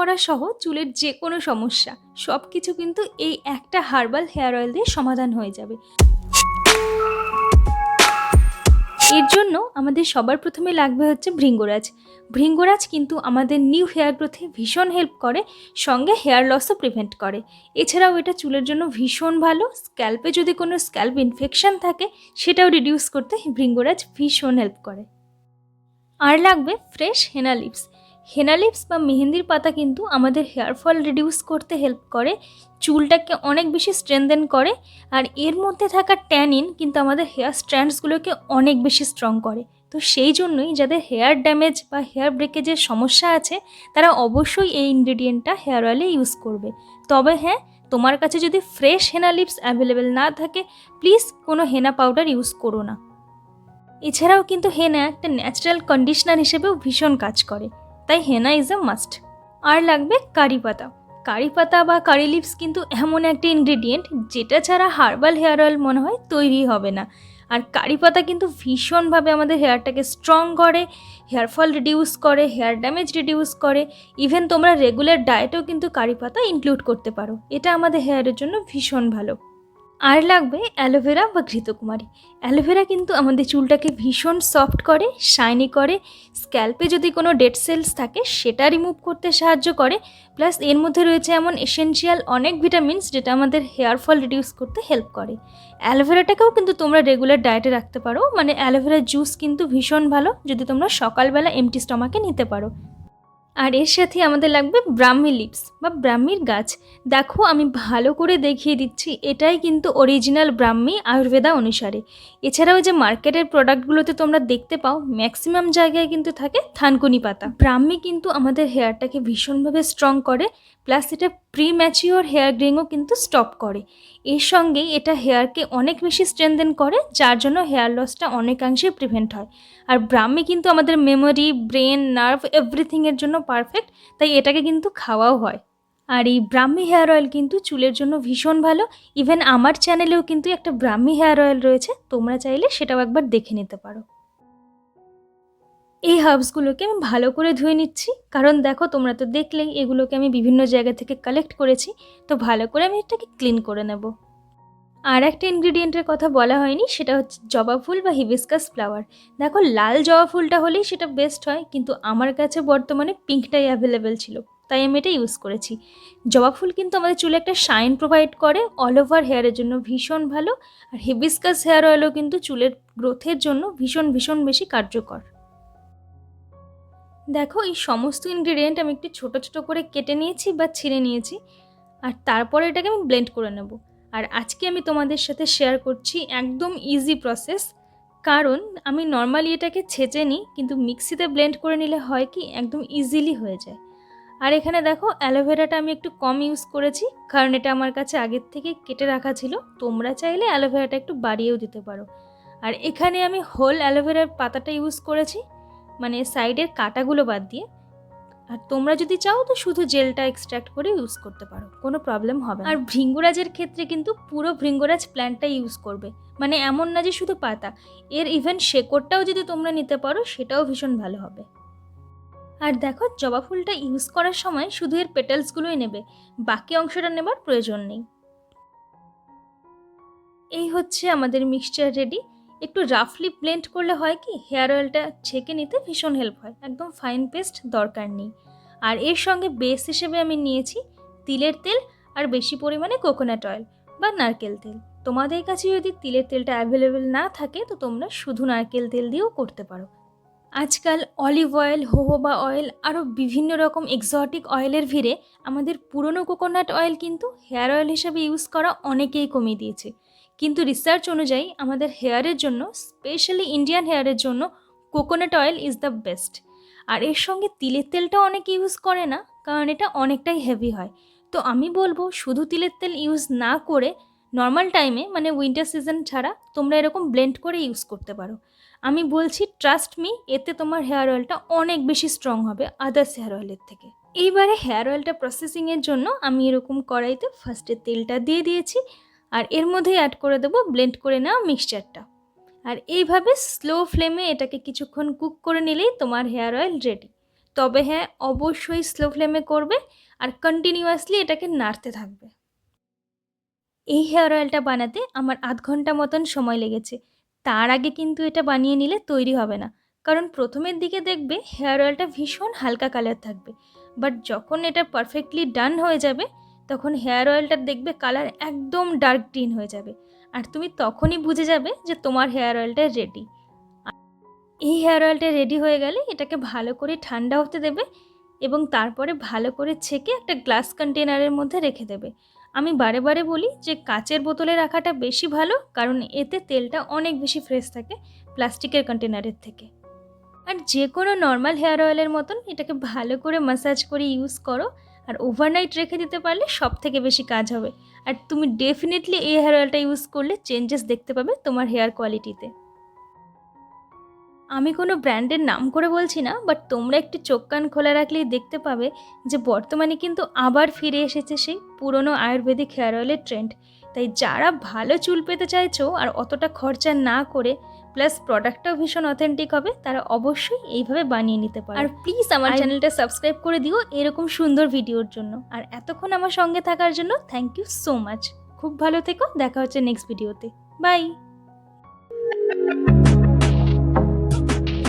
করা সহ চুলের যে কোনো সমস্যা সব কিছু কিন্তু এই একটা হার্বাল হেয়ার অয়েল দিয়ে সমাধান হয়ে যাবে। এর জন্য আমাদের সবার প্রথমে লাগবে হচ্ছে ভৃঙ্গরাজ। ভৃঙ্গরাজ কিন্তু আমাদের নিউ হেয়ার গ্রোথে ভীষণ হেল্প করে, সঙ্গে হেয়ার লসও প্রিভেন্ট করে। এছাড়াও এটা চুলের জন্য ভীষণ ভালো, স্ক্যাল্পে যদি কোনো স্ক্যাল্প ইনফেকশন থাকে, সেটাও রিডিউস করতে ভৃঙ্গরাজ ভীষণ হেল্প করে। আর লাগবে fresh henna leaves. Henna leaves বা মেহেন্দির পাতা কিন্তু আমাদের হেয়ার ফল রিডিউস করতে হেল্প করে, চুলটাকে অনেক বেশি স্ট্রেনদেন করে, আর এর মধ্যে থাকা ট্যানিন কিন্তু আমাদের হেয়ার স্ট্র্যান্ডসগুলোকে অনেক বেশি স্ট্রং করে। তো সেই জন্যই যাদের হেয়ার ড্যামেজ বা হেয়ার ব্রেকেজের সমস্যা আছে, তারা অবশ্যই এই ইনগ্রিডিয়েন্টটা হেয়ার অয়েলে ইউজ করবে। তবে হ্যাঁ তোমার কাছে যদি ফ্রেশ হেনা লিপস অ্যাভেলেবেল না থাকে প্লিজ কোনো হেনা পাউডার ইউজ করো না। এছাড়াও কিন্তু হেনা একটা ন্যাচারাল কন্ডিশনার হিসেবেও ভীষণ কাজ করে। তাই হেনা ইজ আ মাস্ট আর লাগবে কারি পাতা। কারি পাতা বা কারি লিপস কিন্তু এমন একটা ইনগ্রেডিয়েন্ট যেটা ছাড়া হার্বাল হেয়ার অয়েল মনে হয় তৈরি হবে না। আর কারি পাতা কিন্তু ভীষণভাবে আমাদের হেয়ারটাকে স্ট্রং করে হেয়ার ফল রিডিউস করে হেয়ার ড্যামেজ রিডিউস করে। ইভেন তোমরা রেগুলার ডায়েটেও কিন্তু কারি পাতা ইনক্লুড করতে পারো। এটা আমাদের হেয়ারের জন্য ভীষণ ভালো। আর লাগবে অ্যালোভেরা বা ঘৃতকুমারী। অ্যালোভেরা কিন্তু আমাদের চুলটাকে ভীষণ সফট করে শাইনি করে স্ক্যাল্পে যদি কোনো ডেড সেলস থাকে সেটা রিমুভ করতে সাহায্য করে। প্লাস এর মধ্যে রয়েছে এমন এসেনশিয়াল অনেক ভিটামিনস যেটা আমাদের হেয়ার ফল রিডিউস করতে হেল্প করে। অ্যালোভেরাটাকেও কিন্তু তোমরা রেগুলার ডায়েটে রাখতে পারো। মানে অ্যালোভেরা জুস কিন্তু ভীষণ ভালো। যদি তোমরা সকালবেলা এমটি স্টমাকে নিতে পারো। আর এর সাথে আমাদের লাগবে ব্রাহ্মী লিপস বা ব্রাহ্মীর গাছ। দেখো, আমি ভালো করে দেখিয়ে দিচ্ছি, এটাই কিন্তু অরিজিনাল ব্রাহ্মী আয়ুর্বেদা অনুসারে। এছাড়াও যে মার্কেটের প্রোডাক্টগুলোতে তোমরা দেখতে পাও ম্যাক্সিমাম জায়গায় কিন্তু থাকে থানকুনি পাতা। ব্রাহ্মী কিন্তু আমাদের হেয়ারটাকে ভীষণভাবে স্ট্রং করে প্লাস এটা প্রি ম্যাচিওর হেয়ার গ্রিংও কিন্তু স্টপ করে। এর সঙ্গেই এটা হেয়ারকে অনেক বেশি স্ট্রেনদেন করে, যার জন্য হেয়ার লসটা অনেকাংশে প্রিভেন্ট হয়। আর ব্রাহ্মী কিন্তু আমাদের মেমোরি ব্রেন নার্ভ এভরিথিংয়ের জন্য পারফেক্ট তাই এটাকে কিন্তু খাওয়াও হয়। আর এই ব্রাহ্মী হেয়ার অয়েল কিন্তু চুলের জন্য ভীষণ ভালো। ইভেন আমার চ্যানেলেও কিন্তু একটা ব্রাহ্মী হেয়ার অয়েল রয়েছে, তোমরা চাইলে সেটাও একবার দেখে নিতে পারো। এই হার্বসগুলোকে আমি ভালো করে ধুয়ে নিচ্ছি। কারণ দেখো, তোমরা তো দেখলেই এগুলোকে আমি বিভিন্ন জায়গা থেকে কালেক্ট করেছি, তো ভালো করে আমি এটাকে ক্লিন করে নেব। আর একটা ইনগ্রিডিয়েন্টের কথা বলা হয়নি, সেটা হচ্ছে জবা ফুল বা হিবিস্কাস ফ্লাওয়ার দেখো, লাল জবা ফুলটা হলেই সেটা বেস্ট হয়, কিন্তু আমার কাছে বর্তমানে পিঙ্কটাই অ্যাভেলেবেল ছিল, তাই আমি এটা ইউজ করেছি। জবা ফুল কিন্তু আমাদের চুলে একটা শাইন প্রোভাইড করে অল ওভার হেয়ারের জন্য ভীষণ ভালো, আর হিবিস্কাস হেয়ার অয়েলও কিন্তু চুলের গ্রোথের জন্য ভীষণ ভীষণ বেশি কার্যকর। দেখো, এই সমস্ত ইনগ্রিডিয়েন্ট আমি একটু ছোট ছোট করে কেটে নিয়েছি বা ছিঁড়ে নিয়েছি, আর তারপরে এটাকে আমি ব্লেন্ড করে নেব। আর আজকে আমি তোমাদের সাথে শেয়ার করছি একদম ইজি প্রসেস কারণ আমি নর্মালি এটাকে ছেঁচে নিই, কিন্তু মিক্সিতে ব্লেন্ড করে নিলে হয় কি, একদম ইজিলি হয়ে যায়। আর এখানে দেখো, অ্যালোভেরাটা আমি একটু কম ইউজ করেছি, কারণ এটা আমার কাছে আগের থেকে কেটে রাখা ছিল, তোমরা চাইলে অ্যালোভেরাটা একটু বাড়িয়েও দিতে পারো। আর এখানে আমি হোল অ্যালোভেরার পাতাটা ইউজ করেছি মানে সাইডের কাটাগুলো বাদ দিয়ে। আর তোমরা যদি চাও তো শুধু জেলটা এক্সট্রাক্ট করে ইউজ করতে পারো, কোনো প্রবলেম হবে আর ভৃঙ্গরাজের ক্ষেত্রে কিন্তু পুরো ভৃঙ্গরাজ প্ল্যান্টটা ইউজ করবে। মানে এমন না যে শুধু পাতা, এর ইভেন শেকড়টাও যদি তোমরা নিতে পারো, সেটাও ভীষণ ভালো হবে। আর দেখো, জবা ফুলটা ইউজ করার সময় শুধু এর পেটালসগুলোই নেবে, বাকি অংশটা নেবার প্রয়োজন নেই। এই হচ্ছে আমাদের মিক্সচার রেডি একটু রাফলি ব্লেন্ড করলে হয় কি? হেয়ার অয়েলটা ছেঁকে নিতে ভীষণ হেল্প হয়। একদম ফাইন পেস্ট দরকার নেই। আর এর সঙ্গে বেস হিসেবে আমি নিয়েছি তিলের তেল আর বেশি পরিমাণে কোকোনাট অয়েল বা নারকেল তেল। তোমাদের কাছে যদি তিলের তেলটা অ্যাভেলেবেল না থাকে, তো তোমরা শুধু নারকেল তেল দিয়েও করতে পারো। আজকাল অলিভ অয়েল হোহোবা অয়েল আরও বিভিন্ন রকম এক্সটিক অয়েলের ভিড়ে আমাদের পুরনো কোকোনাট অয়েল কিন্তু হেয়ার অয়েল হিসেবে ইউজ করা অনেকেই কমিয়ে দিয়েছে। কিন্তু রিসার্চ অনুযায়ী আমাদের হেয়ারের জন্য স্পেশালি ইন্ডিয়ান হেয়ারের জন্য coconut oil is the best আর এর সঙ্গে তিলের তেলটা অনেক ইউজ করে না, কারণ এটা অনেকটাই হেভি হয়। তো আমি বলব, শুধু তিলের তেল ইউজ না করে নর্মাল টাইমে মানে উইন্টার সিজন ছাড়া, তোমরা এরকম ব্লেন্ড করে ইউজ করতে পারো। আমি বলছি ট্রাস্ট মি এতে তোমার হেয়ার অয়েলটা অনেক বেশি স্ট্রং হবে আদার্স হেয়ার অয়েলের থেকে। এইবারে হেয়ার অয়েলটা প্রসেসিংয়ের জন্য আমি এরকম কড়াইতে ফার্স্টে তেলটা দিয়ে দিয়েছি। আর এর মধ্যেই অ্যাড করে দেবো ব্লেন্ড করে নেওয়া মিক্সচারটা আর এইভাবে স্লো ফ্লেমে এটাকে কিছুক্ষণ কুক করে নিলেই তোমার হেয়ার অয়েল রেডি তবে হ্যাঁ অবশ্যই স্লো ফ্লেমে করবে আর কন্টিনিউয়াসলি এটাকে নাড়তে থাকবে। এই হেয়ার অয়েলটা বানাতে আমার আধ ঘণ্টা মতন সময় লেগেছে। তার আগে কিন্তু এটা বানিয়ে নিলে তৈরি হবে না। কারণ প্রথমের দিকে দেখবে হেয়ার অয়েলটা ভীষণ হালকা কালার থাকবে। বাট যখন এটা পারফেক্টলি ডান হয়ে যাবে তখন হেয়ার অয়েলটার দেখবে কালার একদম ডার্ক গ্রিন হয়ে যাবে। আর তুমি তখনই বুঝে যাবে যে তোমার হেয়ার অয়েলটা রেডি। এই হেয়ার অয়েলটা রেডি হয়ে গেলে এটাকে ভালো করে ঠান্ডা হতে দেবে এবং তারপরে ভালো করে ছেঁকে একটা গ্লাস কন্টেনারের মধ্যে রেখে দেবে। আমি বারে বারে বলি যে কাচের বোতলে রাখাটা বেশি ভালো, কারণ এতে তেলটা অনেক বেশি ফ্রেশ থাকে প্লাস্টিকের কন্টেনারের থেকে। আর যে কোনো নর্মাল হেয়ার অয়েলের মতন এটাকে ভালো করে মাসাজ করে ইউজ করো। আর ওভারনাইট রেখে দিতে পারলে সব থেকে বেশি কাজ হবে। আর তুমি ডেফিনেটলি এই হেয়ার অয়েলটা ইউজ করলে চেঞ্জেস দেখতে পাবে তোমার হেয়ার কোয়ালিটিতে আমি কোনো ব্র্যান্ডের নাম করে বলছি না বাট তোমরা একটু চোখ কান খোলা রাখলেই দেখতে পাবে যে বর্তমানে কিন্তু আবার ফিরে এসেছে সেই পুরনো আয়ুর্বেদিক হেয়ার অয়েলের ট্রেন্ড তাই যারা ভালো চুল পেতে চাইছো আর অতটা খরচা না করে প্লাস প্রোডাক্টটাও ভীষণ অথেন্টিক হবে তারা অবশ্যই এইভাবে বানিয়ে নিতে পারে। আর প্লিজ আমার চ্যানেলটা সাবস্ক্রাইব করে দিও এরকম সুন্দর ভিডিওর জন্য। আর এতক্ষণ আমার সঙ্গে থাকার জন্য থ্যাংক ইউ সো মাচ খুব ভালো থেকো দেখা হচ্ছে নেক্সট ভিডিওতে বাই